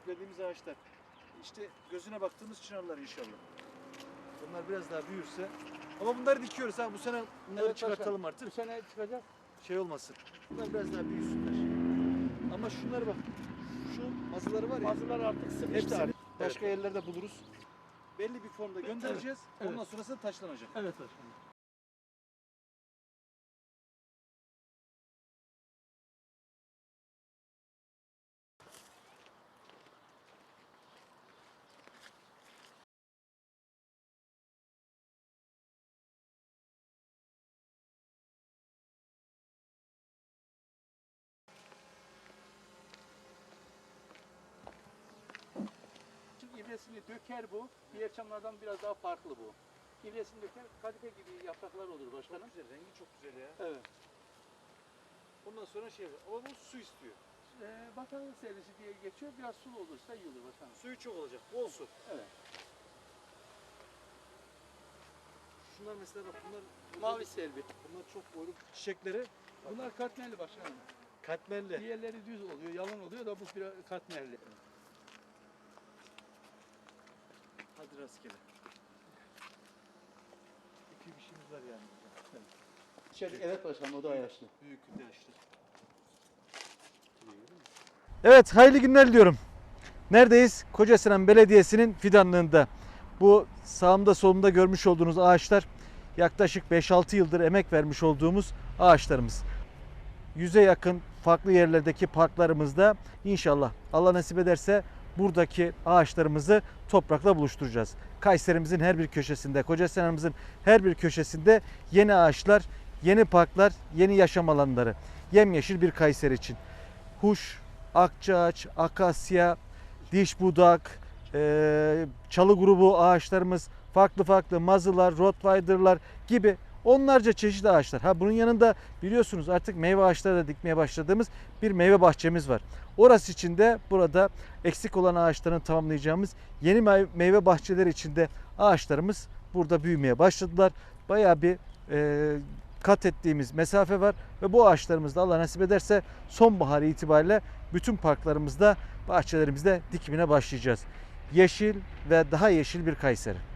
beklediğimiz ağaçlar. İşte gözüne baktığımız çınarlar inşallah. Bunlar biraz daha büyürse. Ama bunları dikiyoruz ha bu sene bunları Evet, çıkartalım Bu artık. sene çıkacak. Şey olmasın. Bunlar biraz daha büyüsünler. Ama şunlar bak. Şu mazıları var ya. Bazıları artık sıkıştı. Hepsini artık. başka yerlerde buluruz. Belli bir formda göndereceğiz. Evet. Ondan sonrasında taşlanacak. Evet başkanım. İbresini döker bu. Diğer çamlardan biraz daha farklı bu. İbresini döker, kadife gibi yapraklar olur başkanım. Çok güzel, rengi çok güzel ya. Evet. Ondan sonra şey bu su istiyor. Ee, bakanlık servisi diye geçiyor. Biraz sulu olursa iyi olur başkanım. Suyu çok olacak, bol su. Evet. Şunlar mesela bak bunlar Mavi selvi. bunlar çok boylu çiçekleri Bunlar katmerli başkanım. katmerli. Diğerleri düz oluyor, yalın oluyor da bu biraz katmerli. Hadi rastgele. İki bir şeyimiz var yani. burada. İçeri, evet başkanım o da yaşlı. Büyük de yaşlı. Evet hayırlı günler diliyorum. Neredeyiz? Kocasinan Belediyesi'nin fidanlığında. Bu sağımda solumda görmüş olduğunuz ağaçlar yaklaşık 5-6 yıldır emek vermiş olduğumuz ağaçlarımız. Yüze yakın farklı yerlerdeki parklarımızda inşallah Allah nasip ederse buradaki ağaçlarımızı toprakla buluşturacağız. Kayserimizin her bir köşesinde, Kocasinan'ımızın her bir köşesinde yeni ağaçlar, yeni parklar, yeni yaşam alanları. Yemyeşil bir Kayseri için. Huş, akçaağaç, akasya, diş budak, çalı grubu ağaçlarımız, farklı farklı mazılar, rottweiler'lar gibi onlarca çeşit ağaçlar. Ha bunun yanında biliyorsunuz artık meyve ağaçları da dikmeye başladığımız bir meyve bahçemiz var. Orası için de burada eksik olan ağaçlarını tamamlayacağımız yeni mey- meyve bahçeleri içinde ağaçlarımız burada büyümeye başladılar. Bayağı bir eee, kat ettiğimiz mesafe var ve bu ağaçlarımızda Allah nasip ederse sonbahar itibariyle bütün parklarımızda, bahçelerimizde dikimine başlayacağız. Yeşil ve daha yeşil bir Kayseri.